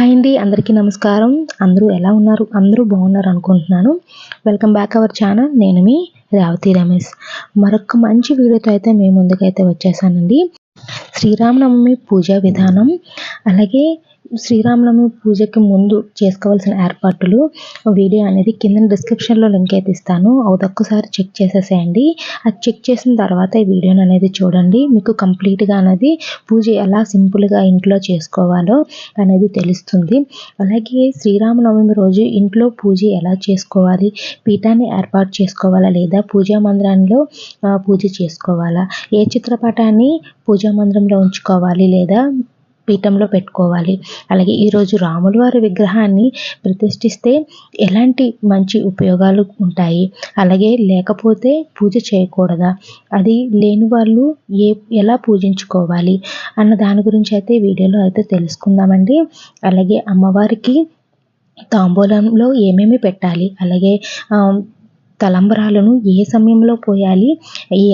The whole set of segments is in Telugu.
హాయ్ అండి అందరికీ నమస్కారం. అందరూ ఎలా ఉన్నారు? అందరూ బాగున్నారు అనుకుంటున్నాను. వెల్కమ్ బ్యాక్ అవర్ ఛానల్ నేను మీ రేవతి రమేష్. మరొక మంచి వీడియోతో అయితే మేము ముందుకైతే వచ్చేసానండి. శ్రీరామనవమి పూజా విధానం అలాగే శ్రీరామనవమి పూజకి ముందు చేసుకోవాల్సిన ఏర్పాట్లు వీడియో అనేది కింద డిస్క్రిప్షన్లో లింక్ అయితే ఇస్తాను. అది ఒక్కసారి చెక్ చేసేసేయండి. అది చెక్ చేసిన తర్వాత ఈ వీడియోని అనేది చూడండి. మీకు కంప్లీట్గా అనేది పూజ ఎలా సింపుల్గా ఇంట్లో చేసుకోవాలో అనేది తెలుస్తుంది. అలాగే శ్రీరామనవమి రోజు ఇంట్లో పూజ ఎలా చేసుకోవాలి? పీఠాన్ని ఏర్పాటు చేసుకోవాలా లేదా పూజా మందిరంలో పూజ చేసుకోవాలా? ఏ చిత్రపటాన్ని పూజా మందిరంలో ఉంచుకోవాలి లేదా పీఠంలో పెట్టుకోవాలి. అలాగే ఈరోజు రాముల వారి విగ్రహాన్ని ప్రతిష్ఠిస్తే ఎలాంటి మంచి ఉపయోగాలు ఉంటాయి? అలాగే లేకపోతే పూజ చేయకూడదా? అది లేని వాళ్ళు ఏ ఎలా పూజించుకోవాలి? అన్న దాని గురించి అయితే వీడియోలో అయితే తెలుసుకుందామండి. అలాగే అమ్మవారికి తాంబూలంలో ఏమేమి పెట్టాలి? అలాగే తలంబరాలను ఏ సమయంలో పోయాలి?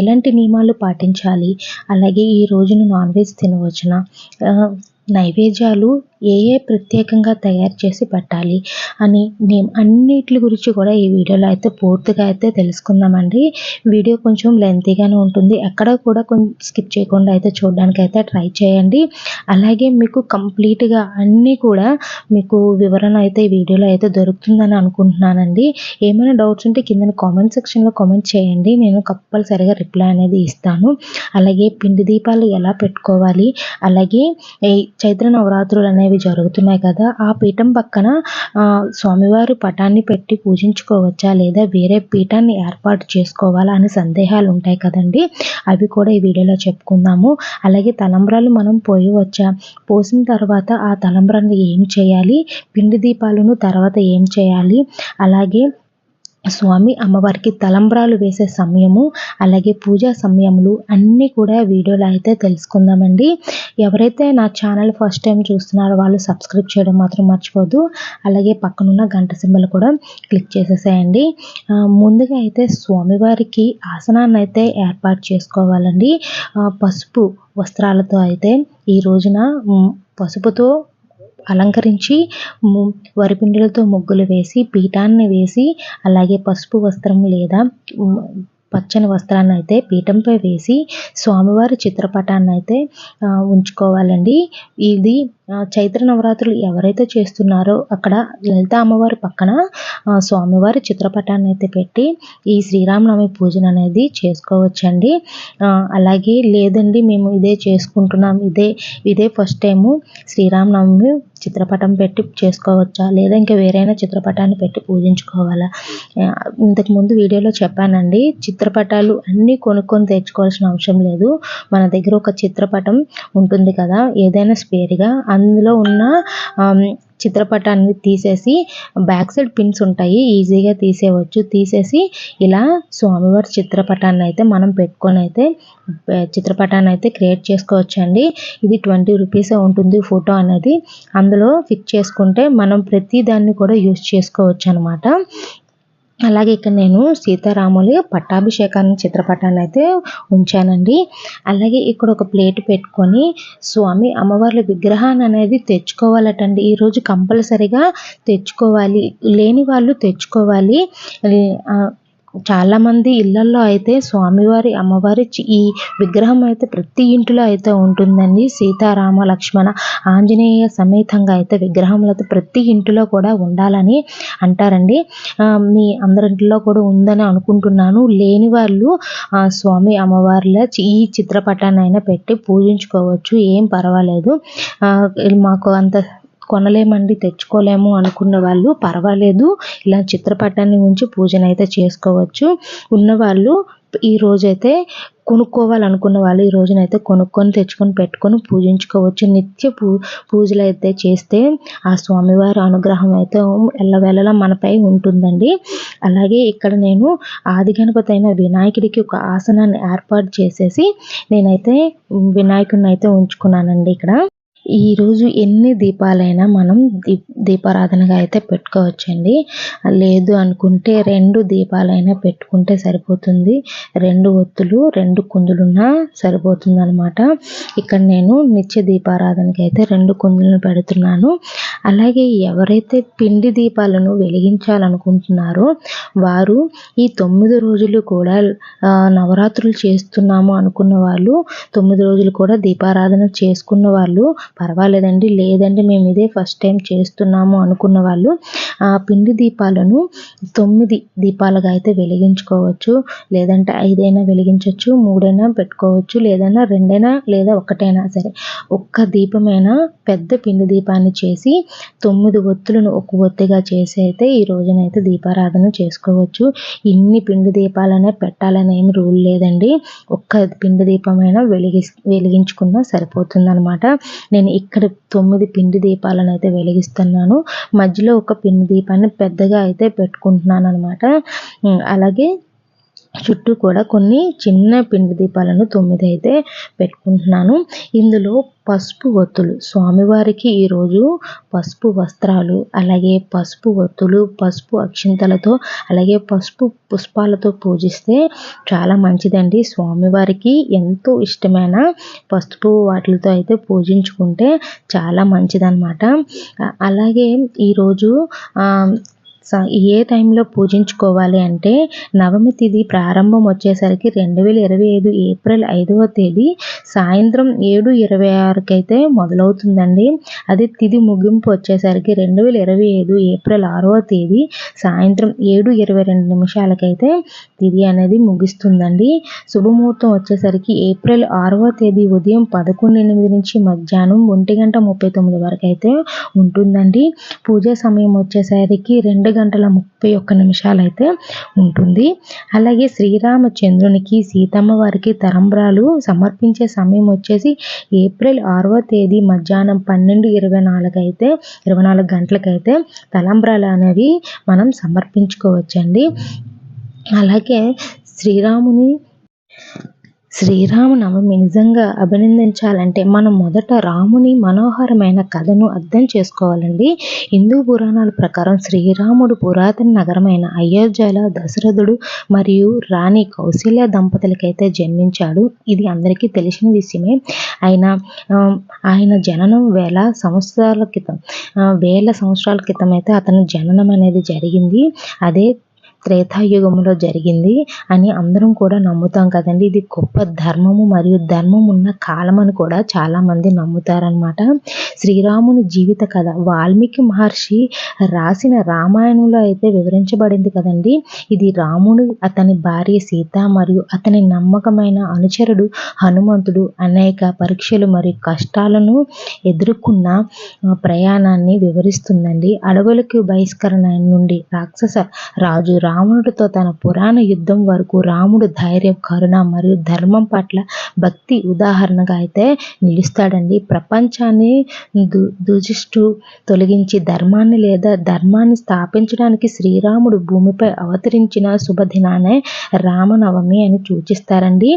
ఎలాంటి నియమాలు పాటించాలి? అలాగే ఈ రోజున నాన్ వెజ్ తినవచ్చునా? నైవేద్యాలు ఏ ఏ ప్రత్యేకంగా తయారు చేసి పెట్టాలి అని నేను అన్నిటి గురించి కూడా ఈ వీడియోలో అయితే పూర్తిగా అయితే తెలుసుకుందామండి. వీడియో కొంచెం లెంతీగానే ఉంటుంది. ఎక్కడ కూడా కొంచెం స్కిప్ చేయకుండా అయితే చూడడానికి అయితే ట్రై చేయండి. అలాగే మీకు కంప్లీట్గా అన్నీ కూడా మీకు వివరణ అయితే ఈ వీడియోలో అయితే దొరుకుతుందని అనుకుంటున్నానండి. ఏమైనా డౌట్స్ ఉంటే కింద కామెంట్ సెక్షన్లో కామెంట్ చేయండి. నేను కంపల్సరిగా రిప్లై అనేది ఇస్తాను. అలాగే పిండి దీపాలు ఎలా పెట్టుకోవాలి? అలాగే చైత్ర నవరాత్రులు అనేవి జరుగుతున్నాయి కదా ఆ పీఠం పక్కన స్వామివారి పటాన్ని పెట్టి పూజించుకోవచ్చా లేదా వేరే పీఠాన్ని ఏర్పాటు చేసుకోవాలా అనే సందేహాలు ఉంటాయి కదండి. అవి కూడా ఈ వీడియోలో చెప్పుకుందాము. అలాగే తలంబ్రాలు మనం పోయవచ్చా? పోసిన తర్వాత ఆ తలంబ్రాన్ని ఏం చేయాలి? పిండి దీపాలను తర్వాత ఏం చేయాలి? అలాగే స్వామి అమ్మవారికి తలంబ్రాలు వేసే సమయము అలాగే పూజా సమయములు అన్నీ కూడా వీడియోలో అయితే తెలుసుకుందామండి. ఎవరైతే నా ఛానల్ ఫస్ట్ టైం చూస్తున్నారో వాళ్ళు సబ్స్క్రైబ్ చేయడం మాత్రం మర్చిపోద్దు అలాగే పక్కనున్న గంట సింబల్ కూడా క్లిక్ చేసేసేయండి. ముందుగా అయితే స్వామివారికి ఆసనాన్ని అయితే ఏర్పాటు చేసుకోవాలండి. పసుపు వస్త్రాలతో అయితే ఈ రోజున పసుపుతో అలంకరించి ము- వరిపిండిలతో ముగ్గులు వేసి పీఠాన్ని వేసి అలాగే పసుపు వస్త్రం లేదా పచ్చని వస్త్రాన్ని అయితే పీఠంపై వేసి స్వామివారి చిత్రపటాన్ని అయితే ఉంచుకోవాలండి. ఇది చైత్ర నవరాత్రులు ఎవరైతే చేస్తున్నారో అక్కడ లలిత అమ్మవారి పక్కన స్వామివారి చిత్రపటాన్ని అయితే పెట్టి ఈ శ్రీరామనవమి పూజను అనేది చేసుకోవచ్చండి. అలాగే లేదండి మేము ఇదే చేసుకుంటున్నాం ఇదే ఇదే ఫస్ట్ టైము శ్రీరామనవమి చిత్రపటం పెట్టి చేసుకోవచ్చా? లేదా ఇంకా వేరైనా చిత్రపటాన్ని పెట్టి పూజించుకోవాలా? ఇంతకుముందు ఇంతకు ముందు వీడియోలో చెప్పానండి చిత్రపటాలు అన్నీ కొనుక్కొని తెచ్చుకోవాల్సిన అవసరం లేదు. మన దగ్గర ఒక చిత్రపటం ఉంటుంది కదా ఏదైనా స్పేర్గా అందులో ఉన్న చిత్రపటాన్ని తీసేసి బ్యాక్ సైడ్ పిన్స్ ఉంటాయి ఈజీగా తీసేయవచ్చు. తీసేసి ఇలా స్వామివారి చిత్రపటాన్ని అయితే మనం పెట్టుకొని అయితే చిత్రపటాన్ని అయితే క్రియేట్ చేసుకోవచ్చు అండి ఇది ట్వంటీ రూపీసే ఉంటుంది ఫోటో అనేది. అందులో ఫిక్స్ చేసుకుంటే మనం ప్రతి దాన్ని కూడా యూస్ చేసుకోవచ్చు అనమాట అలాగే ఇక్కడ నేను సీతారాములు పట్టాభిషేకాన్ని చిత్రపటాన్ని అయితే ఉంచానండి. అలాగే ఇక్కడ ఒక ప్లేట్ పెట్టుకొని స్వామి అమ్మవార్ల విగ్రహాన్ని అనేది తెచ్చుకోవాలటండి. ఈరోజు కంపల్సరిగా తెచ్చుకోవాలి. లేని వాళ్ళు తెచ్చుకోవాలి. చాలామంది చాలా ఇళ్ళలో అయితే స్వామివారి అమ్మవారి చి- ఈ విగ్రహం అయితే ప్రతి ఇంటిలో అయితే ఉంటుందండి. సీతారామ లక్ష్మణ ఆంజనేయ సమేతంగా అయితే విగ్రహంలో అయితే ప్రతి ఇంటిలో కూడా ఉండాలని అంటారండి. మీ అందరింటిలో కూడా ఉందని అనుకుంటున్నాను. లేని వాళ్ళు స్వామి అమ్మవార్ల చి- ఈ చిత్రపటాన్ని అయినా పెట్టి పూజించుకోవచ్చు. ఏం పర్వాలేదు. మాకు అంత కొనలేమండి తెచ్చుకోలేము అనుకున్న వాళ్ళు పర్వాలేదు. ఇలా చిత్రపటాన్ని ఉంచి పూజనైతే అయితే చేసుకోవచ్చు. ఉన్నవాళ్ళు ఈ రోజైతే కొనుక్కోవాలనుకున్న వాళ్ళు ఈ రోజునైతే కొనుక్కొని తెచ్చుకొని పెట్టుకొని పూజించుకోవచ్చు. నిత్య పూ పూజలు అయితే చేస్తే ఆ స్వామివారి అనుగ్రహం అయితే ఎల్లవేళలా మనపై ఉంటుందండి. అలాగే ఇక్కడ నేను ఆది గణపతి అయిన వినాయకుడికి ఒక ఆసనాన్ని ఏర్పాటు చేసేసి నేనైతే వినాయకుడిని అయితే ఉంచుకున్నానండి ఇక్కడ. ఈరోజు ఎన్ని దీపాలైనా మనం దీప్ దీపారాధనగా అయితే పెట్టుకోవచ్చండి. లేదు అనుకుంటే రెండు దీపాలైనా పెట్టుకుంటే సరిపోతుంది. రెండు ఒత్తులు రెండు కుందులున్నా సరిపోతుంది అనమాట ఇక్కడ నేను నిత్య దీపారాధనకి అయితే రెండు కుందులను పెడుతున్నాను. అలాగే ఎవరైతే పిండి దీపాలను వెలిగించాలనుకుంటున్నారో వారు ఈ తొమ్మిది రోజులు కూడా నవరాత్రులు చేస్తున్నాము అనుకున్న వాళ్ళు తొమ్మిది రోజులు కూడా దీపారాధన చేసుకున్న వాళ్ళు పర్వాలేదండి లేదండి మేము ఇదే ఫస్ట్ టైం చేస్తున్నాము అనుకున్న వాళ్ళు ఆ పిండి దీపాలను తొమ్మిది దీపాలుగా అయితే వెలిగించుకోవచ్చు లేదంటే ఐదైనా వెలిగించవచ్చు మూడైనా పెట్టుకోవచ్చు లేదన్నా రెండైనా లేదా ఒకటైనా సరే. ఒక్క దీపమైనా పెద్ద పిండి దీపాన్ని చేసి తొమ్మిది ఒత్తులను ఒక ఒత్తిగా చేసి అయితే ఈ రోజునైతే దీపారాధన చేసుకోవచ్చు. ఇన్ని పిండి దీపాలనే పెట్టాలని ఏమి రూల్ లేదండి. ఒక్క పిండి దీపమైనా వెలిగి వెలిగించుకున్నా సరిపోతుంది అనమాట నేను ఇక్కడ తొమ్మిది పిండి దీపాలను అయితే వెలిగిస్తున్నాను. మధ్యలో ఒక పిండి దీపాన్ని పెద్దగా అయితే పెట్టుకుంటున్నాను అనమాట అలాగే చుట్టూ కూడా కొన్ని చిన్న పిండి దీపాలను తొమ్మిది అయితే పెట్టుకుంటున్నాను. ఇందులో పసుపు ఒత్తులు. స్వామివారికి ఈరోజు పసుపు వస్త్రాలు అలాగే పసుపు ఒత్తులు పసుపు అక్షింతలతో అలాగే పసుపు పుష్పాలతో పూజిస్తే చాలా మంచిదండి. స్వామివారికి ఎంతో ఇష్టమైన పసుపు వాటితో అయితే పూజించుకుంటే చాలా మంచిదన్నమాట. అలాగే ఈరోజు ఏ టైంలో పూజించుకోవాలి అంటే నవమి తిథి ప్రారంభం వచ్చేసరికి రెండు వేల ఇరవై ఐదు ఏప్రిల్ ఐదవ తేదీ సాయంత్రం ఏడు ఇరవై ఆరుకి అయితే మొదలవుతుందండి. అది తిథి ముగింపు వచ్చేసరికి రెండు వేల ఇరవై ఐదు ఏప్రిల్ ఆరవ తేదీ సాయంత్రం ఏడు ఇరవై రెండు నిమిషాలకైతే తిథి అనేది ముగిస్తుందండి. శుభముహూర్తం వచ్చేసరికి ఏప్రిల్ ఆరవ తేదీ ఉదయం పదకొండు ఎనిమిది నుంచి మధ్యాహ్నం ఒంటి గంట ముప్పై తొమ్మిది వరకు అయితే ఉంటుందండి. పూజ సమయం వచ్చేసరికి రెండు గంటల ముప్పై ఒక్క నిమిషాలు అయితే ఉంటుంది. అలాగే శ్రీరామచంద్రునికి సీతమ్మ వారికి తరంబ్రాలు సమర్పించే సమయం వచ్చేసి ఏప్రిల్ ఆరవ తేదీ మధ్యాహ్నం పన్నెండు ఇరవై నాలుగు అయితే ఇరవై నాలుగు గంటలకైతే తలంబ్రాలు అనేవి మనం సమర్పించుకోవచ్చండి. అలాగే శ్రీరాముని శ్రీరామనవమి నిజంగా అభినందించాలంటే మనం మొదట రాముని మనోహరమైన కథను అర్థం చేసుకోవాలండి. హిందూ పురాణాల ప్రకారం శ్రీరాముడు పురాతన నగరమైన అయోధ్యలో దశరథుడు మరియు రాణి కౌశల్య దంపతులకైతే జన్మించాడు. ఇది అందరికీ తెలిసిన విషయమే. ఆయన ఆయన జననం వేల సంవత్సరాల క్రితం వేల సంవత్సరాల క్రితం అయితే అతని జననం అనేది జరిగింది. అదే త్రేతాయుగంలో జరిగింది అని అందరం కూడా నమ్ముతాం కదండి. ఇది గొప్ప ధర్మము మరియు ధర్మం ఉన్న కాలం అని కూడా చాలామంది నమ్ముతారనమాట శ్రీరాముని జీవిత కథ వాల్మీకి మహర్షి రాసిన రామాయణంలో అయితే వివరించబడింది కదండి. ఇది రాముడు అతని భార్య సీత మరియు అతని నమ్మకమైన అనుచరుడు హనుమంతుడు అనేక పరీక్షలు మరియు కష్టాలను ఎదుర్కొన్న ప్రయాణాన్ని వివరిస్తుందండి. అడవులకు బహిష్కరణ నుండి రాక్షస రాజు రా రావణుడితో తన పురాణ యుద్ధం వరకు రాముడు ధైర్యం కరుణ మరియు ధర్మం పట్ల భక్తి ఉదాహరణగా అయితే నిలుస్తాడండి. ప్రపంచాన్ని దు దుజిష్టు తొలగించి ధర్మాన్ని లేదా ధర్మాన్ని స్థాపించడానికి శ్రీరాముడు భూమిపై అవతరించిన శుభదినానే రామనవమి అని సూచిస్తారండి.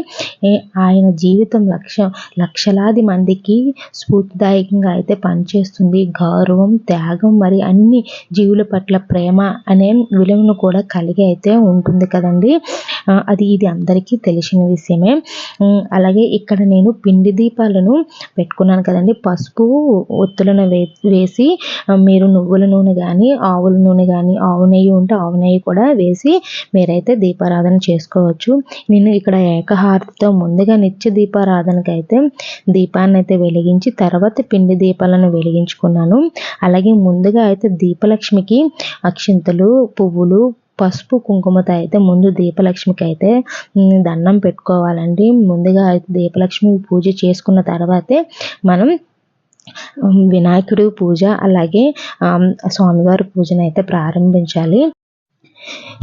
ఆయన జీవితం లక్ష లక్షలాది మందికి స్ఫూర్తిదాయకంగా అయితే పనిచేస్తుంది. గౌరవం త్యాగం మరి అన్ని జీవుల పట్ల ప్రేమ అనే విలువను కూడా కలిగి అయితే ఉంటుంది కదండి. అది ఇది అందరికీ తెలిసిన విషయమే. అలాగే ఇక్కడ నేను పిండి దీపాలను పెట్టుకున్నాను కదండి. పసుపు ఒత్తులను వే వేసి మీరు నువ్వుల నూనె కానీ ఆవుల నూనె కానీ ఆవు నెయ్యి ఉంటే ఆవు నెయ్యి కూడా వేసి మీరైతే దీపారాధన చేసుకోవచ్చు. నేను ఇక్కడ ఏకహారతితో ముందుగా నిత్య దీపారాధనకి అయితే దీపాన్ని అయితే వెలిగించి తర్వాత పిండి దీపాలను వెలిగించుకున్నాను. అలాగే ముందుగా అయితే దీపలక్ష్మికి అక్షింతలు పువ్వులు పసుపు కుంకుమతో అయితే ముందు దీపలక్ష్మికి అయితే దండం పెట్టుకోవాలండి. ముందుగా అయితే దీపలక్ష్మి పూజ చేసుకున్న తర్వాతే మనం వినాయకుడు పూజ అలాగే స్వామివారి పూజను అయితే ప్రారంభించాలి.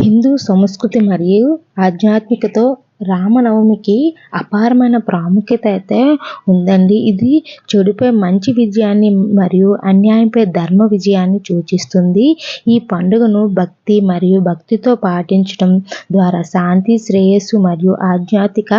హిందూ సంస్కృతి మరియు ఆధ్యాత్మికతో రామనవమికి అపారమైన ప్రాముఖ్యత అయితే ఉందండి. ఇది చెడుపై మంచి విజయాన్ని మరియు అన్యాయంపై ధర్మ విజయాన్ని సూచిస్తుంది. ఈ పండుగను భక్తి మరియు భక్తితో పాటించడం ద్వారా శాంతి శ్రేయస్సు మరియు ఆధ్యాత్మిక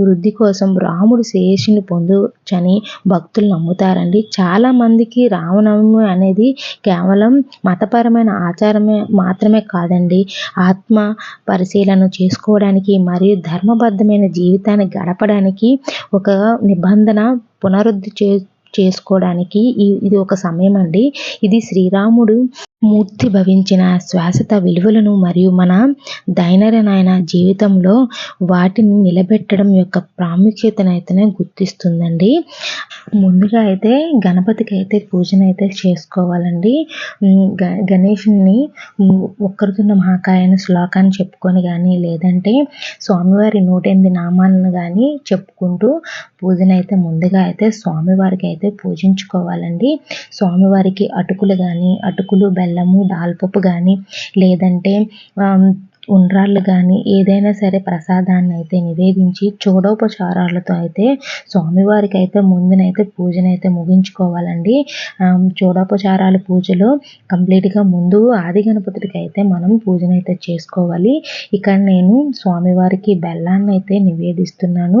వృద్ధి కోసం రాముడు శ్రేయస్సుని పొందవచ్చని భక్తులు నమ్ముతారండి. చాలా మందికి రామనవమి అనేది కేవలం మతపరమైన ఆచారమే మాత్రమే కాదండి. ఆత్మ పరిశీలన చేసుకోవడానికి మరియు మరియు ధర్మబద్ధమైన జీవితాన్ని గడపడానికి ఒక నిబంధన పునరుద్ధి చే చేసుకోవడానికి ఇది ఒక సమయం అండి ఇది శ్రీరాముడు మూర్తి భవించిన శ్వాసత విలువలను మరియు మన దైనరనాయన జీవితంలో వాటిని నిలబెట్టడం యొక్క ప్రాముఖ్యతను అయితే గుర్తిస్తుందండి. ముందుగా అయితే గణపతికి అయితే పూజను అయితే చేసుకోవాలండి. గ గణేషుని ఒక్కరుతున్న మహాకాయన శ్లోకాన్ని చెప్పుకొని కానీ లేదంటే స్వామివారి నూట ఎనిమిది నామాలను కానీ చెప్పుకుంటూ పూజనైతే ముందుగా అయితే స్వామివారికి అయితే పూజించుకోవాలండి. స్వామివారికి అటుకులు కానీ అటుకులు బెల్లము దాల్పప్పు కానీ లేదంటే ఉండ్రాళ్ళు కానీ ఏదైనా సరే ప్రసాదాన్ని అయితే నివేదించి చూడోపచారాలతో అయితే స్వామివారికి అయితే ముందునైతే పూజనైతే ముగించుకోవాలండి. చూడోపచారాల పూజలో కంప్లీట్గా ముందు ఆది గణపతికి అయితే మనం పూజనైతే చేసుకోవాలి. ఇక్కడ నేను స్వామివారికి బెల్లాన్ని అయితే నివేదిస్తున్నాను.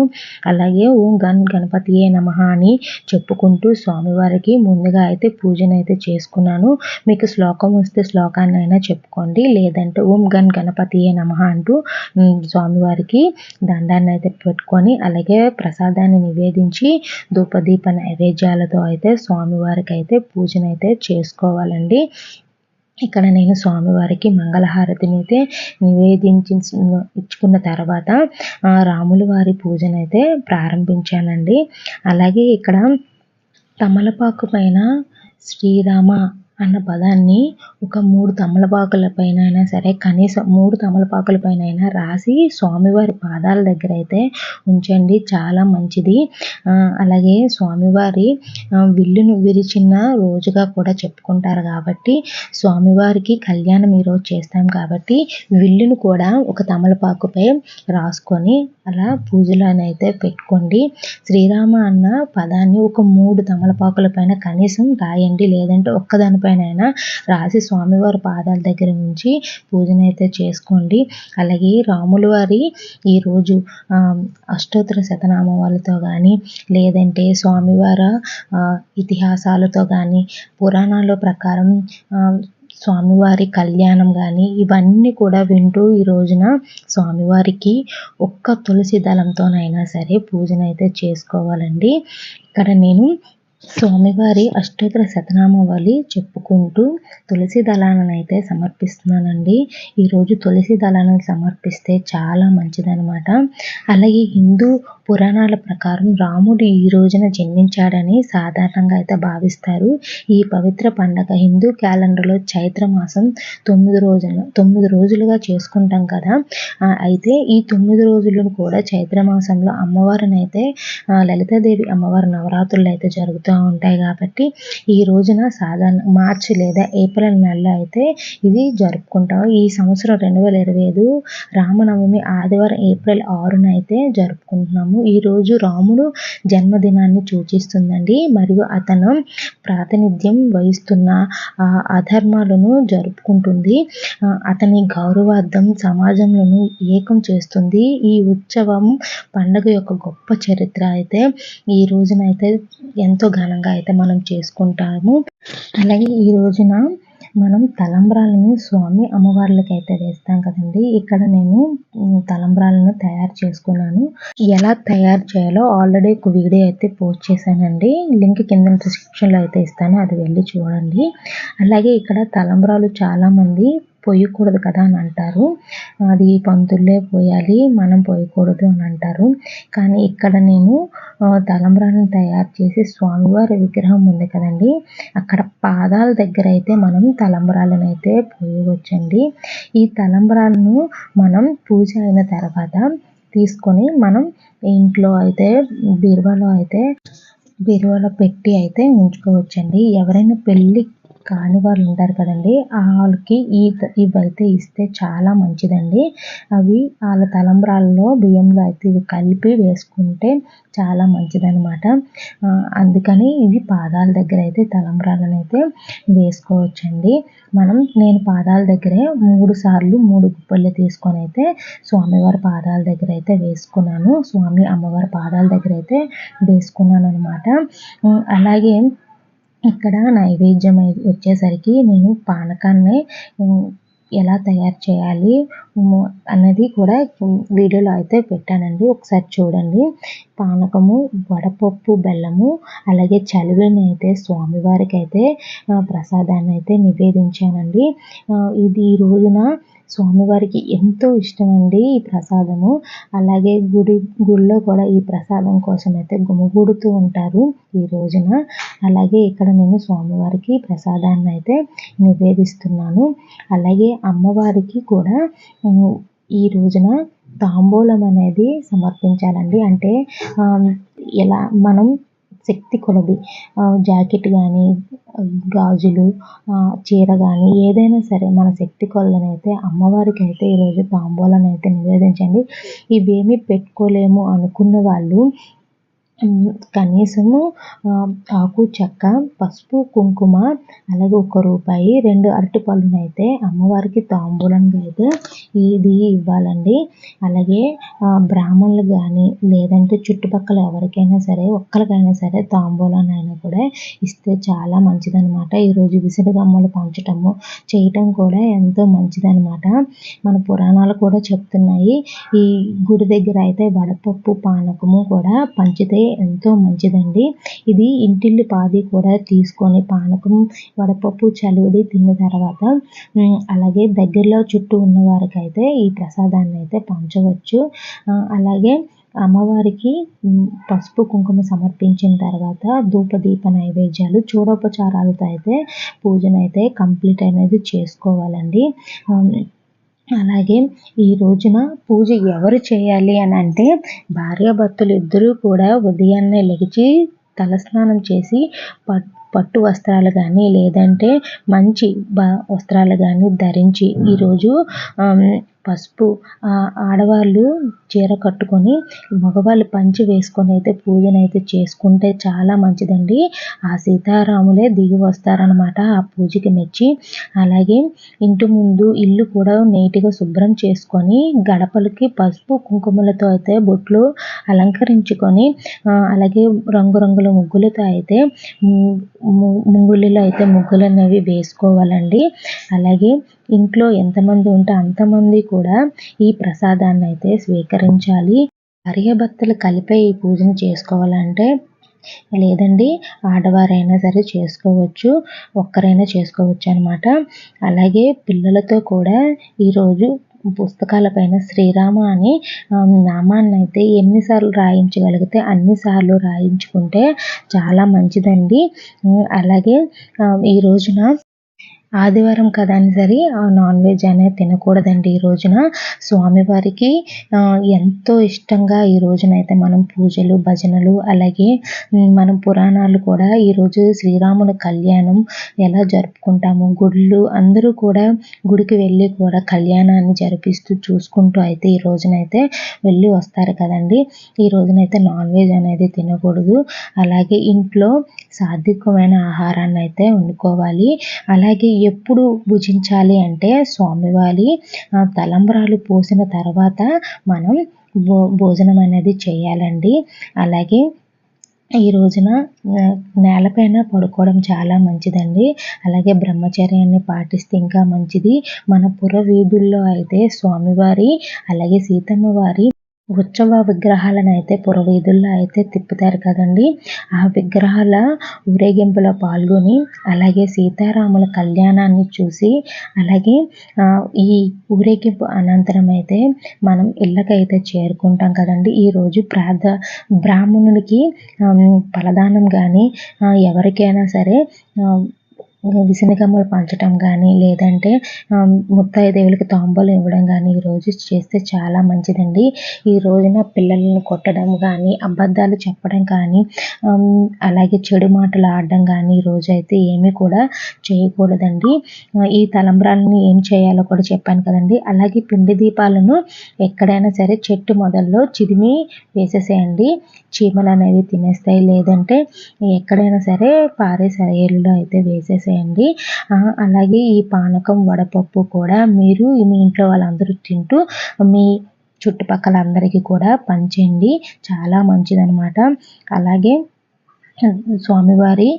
అలాగే ఓం గన్ గణపతియే నమ అని చెప్పుకుంటూ స్వామివారికి ముందుగా అయితే పూజనైతే చేసుకున్నాను. మీకు శ్లోకం వస్తే శ్లోకాన్ని అయినా చెప్పుకోండి. లేదంటే ఓం గన్ గణపతి గణపతియే నమ అంటూ స్వామివారికి దండాన్ని అయితే పెట్టుకొని అలాగే ప్రసాదాన్ని నివేదించి ధూపదీప నైవేద్యాలతో అయితే స్వామివారికి అయితే పూజనైతే చేసుకోవాలండి. ఇక్కడ నేను స్వామివారికి మంగళహారతిని అయితే నివేదించి ఇచ్చుకున్న తర్వాత రాముల వారి పూజనైతే ప్రారంభించానండి అలాగే ఇక్కడ తమలపాకు పైన శ్రీరామ అన్న పదాన్ని ఒక మూడు తమలపాకుల పైన అయినా సరే కనీసం మూడు తమలపాకుల పైన అయినా రాసి స్వామివారి పాదాల దగ్గర అయితే ఉంచండి. చాలా మంచిది. అలాగే స్వామివారి విల్లును విరిచిన రోజుగా కూడా చెప్పుకుంటారు కాబట్టి స్వామివారికి కళ్యాణం ఈరోజు చేస్తాం కాబట్టి విల్లును కూడా ఒక తమలపాకుపై రాసుకొని అలా పూజలోనైతే పెట్టుకోండి. శ్రీరామ అన్న పదాన్ని ఒక మూడు తమలపాకుల పైన కనీసం రాయండి లేదంటే ఒక్కదానిపై అయినా రాసి స్వామివారి పాదాల దగ్గర నుంచి పూజనైతే చేసుకోండి. అలాగే రాముల వారి ఈరోజు అష్టోత్తర శతనామాలతో కానీ లేదంటే స్వామివారి ఇతిహాసాలతో కానీ పురాణాల ప్రకారం స్వామివారి కళ్యాణం కానీ ఇవన్నీ కూడా వింటూ ఈ రోజున స్వామివారికి ఒక్క తులసి దళంతోనైనా సరే పూజనైతే చేసుకోవాలండి. ఇక్కడ నేను స్వామివారి అష్టోత్తర శతనామావళి చెప్పుకుంటూ తులసి దళాలను అయితే సమర్పిస్తున్నానండి ఈరోజు తులసి దళాలను సమర్పిస్తే చాలా మంచిదనమాట అలాగే హిందూ పురాణాల ప్రకారం రాముడు ఈ రోజున జన్మించాడని సాధారణంగా అయితే భావిస్తారు. ఈ పవిత్ర పండగ హిందూ క్యాలెండర్లో చైత్ర మాసం తొమ్మిది రోజులు తొమ్మిది రోజులుగా చేసుకుంటాం కదా. అయితే ఈ తొమ్మిది రోజులను కూడా చైత్ర మాసంలో అమ్మవారిని అయితే లలితాదేవి అమ్మవారి నవరాత్రులు అయితే జరుగుతూ ఉంటాయి కాబట్టి ఈ రోజున సాధారణ మార్చి లేదా ఏప్రిల్ నెలలో అయితే ఇది జరుపుకుంటాం. ఈ సంవత్సరం రెండు వేల ఇరవై ఐదు రామనవమి ఆదివారం ఏప్రిల్ ఆరున అయితే జరుపుకుంటున్నాము. ఈరోజు రాముడు జన్మదినాన్ని సూచిస్తుందండి. మరియు అతను ప్రాతినిధ్యం వహిస్తున్న అధర్మాలను జరుపుకుంటుంది. అతని గౌరవార్థం సమాజంలోను ఏకం చేస్తుంది. ఈ ఉత్సవం పండుగ యొక్క గొప్ప చరిత్ర అయితే ఈ రోజునైతే ఎంతో ఘనంగా అయితే మనం చేసుకుంటాము. అలాగే ఈ రోజున మనం తలంబ్రాలని స్వామి అమ్మవార్లకి అయితే వేస్తాం కదండి. ఇక్కడ నేను తలంబ్రాలను తయారు చేసుకున్నాను. ఎలా తయారు చేయాలో ఆల్రెడీ ఒక వీడియో అయితే పోస్ట్ చేశానండి. లింక్ కింద డిస్క్రిప్షన్లో అయితే ఇస్తాను. అది వెళ్ళి చూడండి. అలాగే ఇక్కడ తలంబ్రాలు చాలామంది పోయకూడదు కదా అని అంటారు. అది పంతుల్లే పోయాలి మనం పోయకూడదు అని అంటారు. కానీ ఇక్కడ నేను తలంబ్రాలను తయారు చేసి స్వామివారి విగ్రహం ఉంది కదండి. అక్కడ పాదాల దగ్గర అయితే మనం తలంబ్రాలను అయితే పోయవచ్చండి. ఈ తలంబ్రాలను మనం పూజ అయిన తర్వాత తీసుకొని మనం ఇంట్లో అయితే బీరువాలో అయితే బీరువాలో పెట్టి అయితే ఉంచుకోవచ్చండి. ఎవరైనా పెళ్ళి కాని వాళ్ళు ఉంటారు కదండి వాళ్ళకి ఈ ఇవైతే ఇస్తే చాలా మంచిదండి. అవి వాళ్ళ తలంబ్రాల్లో బియ్యంలో అయితే ఇవి కలిపి వేసుకుంటే చాలా మంచిదనమాట అందుకని ఇవి పాదాల దగ్గర అయితే తలంబ్రాలను అయితే వేసుకోవచ్చండి. మనం నేను పాదాల దగ్గరే మూడు సార్లు మూడు గుప్పలు తీసుకొని అయితే స్వామివారి పాదాల దగ్గర అయితే వేసుకున్నాను. స్వామి అమ్మవారి పాదాల దగ్గర అయితే వేసుకున్నాను అనమాట అలాగే ఇక్కడ నైవేద్యం వచ్చేసరికి నేను పానకాన్ని ఎలా తయారు చేయాలి అన్నది కూడా వీడియోలో అయితే పెట్టానండి. ఒకసారి చూడండి. పానకము వడపప్పు బెల్లము అలాగే చలివిని అయితే స్వామివారికి అయితే ప్రసాదాన్ని అయితే నివేదించానండి. ఇది ఈ రోజున స్వామివారికి ఎంతో ఇష్టమండి ఈ ప్రసాదము. అలాగే గుడి గుడిలో కూడా ఈ ప్రసాదం కోసం అయితే గుమిగూడుతూ ఉంటారు ఈ రోజున. అలాగే ఇక్కడ నేను స్వామివారికి ప్రసాదాన్ని అయితే నివేదిస్తున్నాను. అలాగే అమ్మవారికి కూడా ఈ రోజున తాంబూలం అనేది సమర్పించాలండి. అంటే ఎలా మనం శక్తి కొలది. జాకెట్ కానీ గాజులు చీర కానీ ఏదైనా సరే మన శక్తి కొలదనైతే అమ్మవారికి అయితే ఈరోజు తాంబూలాన్ని అయితే నివేదించండి. ఇవేమీ పెట్టుకోలేము అనుకున్న వాళ్ళు కనీసము ఆకు చెక్క పసుపు కుంకుమ అలాగే ఒక రూపాయి రెండు అరటి పళ్ళనైతే అమ్మవారికి తాంబూలంగా అయితే ఇది ఇవ్వాలండి. అలాగే బ్రాహ్మణులు కానీ లేదంటే చుట్టుపక్కల ఎవరికైనా సరే ఒక్కరికైనా సరే తాంబూలానైనా కూడా ఇస్తే చాలా మంచిదనమాట ఈరోజు విసిరిగమ్మలు పంచటము చేయటం కూడా ఎంతో మంచిదనమాట మన పురాణాలు కూడా చెప్తున్నాయి. ఈ గుడి దగ్గర అయితే వడపప్పు పానకము కూడా పంచితే ఎంతో మంచిదండి. ఇది ఇంటిల్లి పాది కూడా తీసుకొని పానకం వడపప్పు చలివిడి తిన్న తర్వాత అలాగే దగ్గరలో చుట్టూ ఉన్న వారికైతే అయితే ఈ ప్రసాదాన్ని అయితే పంచవచ్చు. అలాగే అమ్మవారికి పసుపు కుంకుమ సమర్పించిన తర్వాత ధూపదీప నైవేద్యాలు చూడోపచారాలతో అయితే పూజనైతే కంప్లీట్ అనేది చేసుకోవాలండి. అలాగే ఈ రోజున పూజ ఎవరు చేయాలి అని అంటే భార్యాభర్తలు ఇద్దరూ కూడా ఉదయాన్నే లెగిచి తలస్నానం చేసి పట్ పట్టు వస్త్రాలు కానీ లేదంటే మంచి బా వస్త్రాలు కానీ ధరించి ఈరోజు పసుపు ఆడవాళ్ళు చీర కట్టుకొని మగవాళ్ళు పంచి వేసుకొని అయితే పూజనైతే చేసుకుంటే చాలా మంచిదండి. ఆ సీతారాములే దిగి వస్తారనమాట ఆ పూజకి మెచ్చి. అలాగే ఇంటి ముందు ఇల్లు కూడా నీట్గా శుభ్రం చేసుకొని గడపలకి పసుపు కుంకుమలతో అయితే బొట్లు అలంకరించుకొని అలాగే రంగురంగుల ముగ్గులతో అయితే ముంగుళ్ళలో అయితే ముగ్గులు అనేవి వేసుకోవాలండి. అలాగే ఇంట్లో ఎంతమంది ఉంటే అంతమంది కూడా ఈ ప్రసాదాన్ని అయితే స్వీకరించాలి. భార్యాభర్తలు కలిపే ఈ పూజను చేసుకోవాలంటే లేదండి ఆడవారైనా సరే చేసుకోవచ్చు ఒక్కరైనా చేసుకోవచ్చు అనమాట అలాగే పిల్లలతో కూడా ఈరోజు పుస్తకాల పైన శ్రీరామ అని నామాన్ని అయితే ఎన్నిసార్లు రాయించగలిగితే అన్నిసార్లు రాయించుకుంటే చాలా మంచిదండి. అలాగే ఈ రోజున ఆదివారం కదా అని సరే నాన్ వెజ్ అనేది తినకూడదండి ఈ రోజున. స్వామివారికి ఎంతో ఇష్టంగా ఈ రోజున అయితే మనం పూజలు భజనలు అలాగే మనం పురాణాలు కూడా ఈరోజు శ్రీరాముని కళ్యాణం ఎలా జరుపుకుంటాము గుళ్ళు అందరూ కూడా గుడికి వెళ్ళి కూడా కళ్యాణాన్ని జరిపిస్తూ చూసుకుంటూ అయితే ఈ రోజునైతే వెళ్ళి వస్తారు కదండి. ఈ రోజునైతే నాన్ వెజ్ అనేది తినకూడదు. అలాగే ఇంట్లో సాత్వికమైన ఆహారాన్ని అయితే వండుకోవాలి. అలాగే ఎప్పుడు భుజించాలి అంటే స్వామివారి తలంబ్రాలు పోసిన తర్వాత మనం భో భోజనం అనేది చేయాలండి. అలాగే ఈ రోజున నేలపైన పడుకోవడం చాలా మంచిదండి. అలాగే బ్రహ్మచర్యాన్ని పాటిస్తే ఇంకా మంచిది. మన పుర వీధుల్లో అయితే స్వామివారి అలాగే సీతమ్మ వారి ఉత్సవ విగ్రహాలను అయితే పురవీధుల్లో అయితే తిప్పుతారు కదండి. ఆ విగ్రహాల ఊరేగింపులో పాల్గొని అలాగే సీతారాముల కళ్యాణాన్ని చూసి అలాగే ఈ ఊరేగింపు అనంతరం అయితే మనం ఇళ్ళకైతే చేరుకుంటాం కదండి. ఈరోజు ప్రార్థ బ్రాహ్మణునికి ఫలదానం కానీ ఎవరికైనా సరే విసనకమ్మలు పంచడం కానీ లేదంటే ముత్తైదేవులకి తాంబూలం ఇవ్వడం కానీ ఈరోజు చేస్తే చాలా మంచిదండి. ఈ రోజున పిల్లల్ని కొట్టడం కానీ అబద్ధాలు చెప్పడం కానీ అలాగే చెడు మాటలు ఆడడం కానీ ఈరోజు అయితే ఏమీ కూడా చేయకూడదండి. ఈ తలంబ్రాలని ఏం చేయాలో కూడా చెప్పాను కదండి. అలాగే పిండి దీపాలను ఎక్కడైనా సరే చెట్టు మొదల్లో చిదిమి వేసేసేయండి. చీమలు అనేవి తినేస్తాయి. లేదంటే ఎక్కడైనా సరే పారే సరేలో అయితే వేసేసేయండి. అలాగే ఈ పానకం వడపప్పు కూడా మీరు మీ ఇంట్లో వాళ్ళందరూ తింటూ మీ చుట్టుపక్కల అందరికీ కూడా పంచేయండి చాలా మంచిదనమాట అలాగే స్వామివారి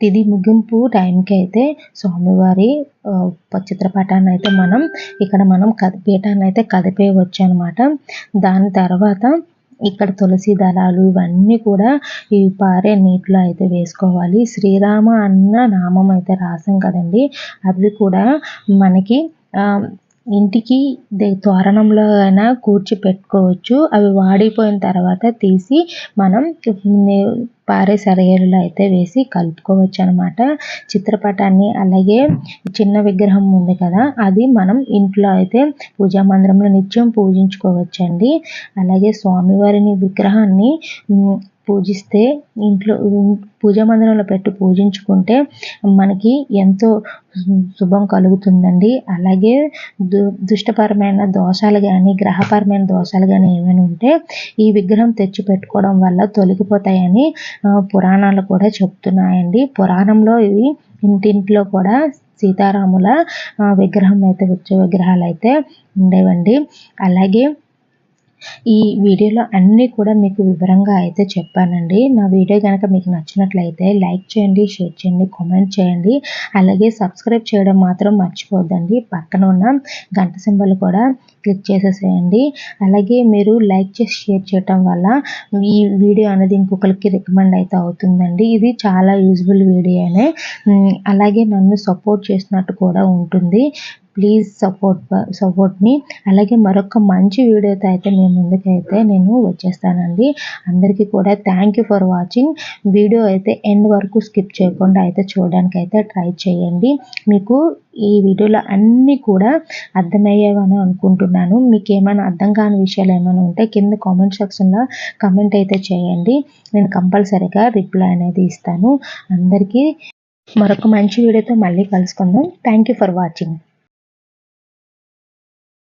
తిది ముగింపు టైంకి అయితే స్వామివారి చిత్రపటాన్ని అయితే మనం ఇక్కడ మనం పీఠాన్ని అయితే కదిపేయవచ్చు అనమాట దాని తర్వాత ఇక్కడ తులసి దళాలు ఇవన్నీ కూడా ఈ పారే నీటిలో అయితే వేసుకోవాలి. శ్రీరామ అన్న నామం అయితే రాసాం కదండి. అవి కూడా మనకి ఇంటికి తోరణంలో అయినా కూర్చి పెట్టుకోవచ్చు అవి వాడిపోయిన తర్వాత తీసి మనం పారే సరియల్లో అయితే వేసి కలుపుకోవచ్చు అనమాట చిత్రపటాన్ని అలాగే చిన్న విగ్రహం ఉంది కదా అది మనం ఇంట్లో అయితే పూజా మందిరంలో నిత్యం పూజించుకోవచ్చండి. అలాగే స్వామివారిని విగ్రహాన్ని పూజిస్తే ఇంట్లో పూజా మందిరంలో పెట్టి పూజించుకుంటే మనకి ఎంతో శుభం కలుగుతుందండి. అలాగే దు దుష్టపరమైన దోషాలు కానీ గ్రహపరమైన దోషాలు కానీ ఏమైనా ఉంటే ఈ విగ్రహం తెచ్చి పెట్టుకోవడం వల్ల తొలగిపోతాయని పురాణాలు కూడా చెప్తున్నాయండి. పురాణంలో ఇవి ఇంటింట్లో కూడా సీతారాముల విగ్రహం అయితే వచ్చే విగ్రహాలు అయితే ఉండేవండి. అలాగే ఈ వీడియోలో అన్నీ కూడా మీకు వివరంగా అయితే చెప్పానండి. నా వీడియో కనుక మీకు నచ్చినట్లయితే లైక్ చేయండి షేర్ చేయండి కామెంట్ చేయండి. అలాగే సబ్స్క్రైబ్ చేయడం మాత్రం మర్చిపోద్దండి పక్కన ఉన్న గంట సింబల్ కూడా క్లిక్ చేసేసేయండి. అలాగే మీరు లైక్ చేసి షేర్ చేయటం వల్ల ఈ వీడియో అనేది ఇంకొకరికి రికమెండ్ అయితే అవుతుందండి. ఇది చాలా యూజ్ఫుల్ వీడియోనే. అలాగే నన్ను సపోర్ట్ చేసినట్టు కూడా ఉంటుంది. ప్లీజ్ సపోర్ట్ సపోర్ట్ని అలాగే మరొక మంచి వీడియోతో అయితే మీ ముందుకైతే నేను వచ్చేస్తానండి. అందరికీ కూడా thank you for watching video అయితే ఎండ్ వరకు స్కిప్ చేయకుండా అయితే చూడడానికి అయితే ట్రై చేయండి. మీకు ఈ వీడియోలో అన్నీ కూడా అర్థమయ్యేవని అనుకుంటున్నాను. మీకు ఏమైనా అర్థం కాని విషయాలు ఏమైనా ఉంటే కింద కామెంట్ సెక్షన్లో కమెంట్ అయితే చేయండి. నేను కంపల్సరీగా రిప్లై అనేది ఇస్తాను. అందరికీ మరొక మంచి వీడియోతో మళ్ళీ కలుసుకుందాం. Thank you for watching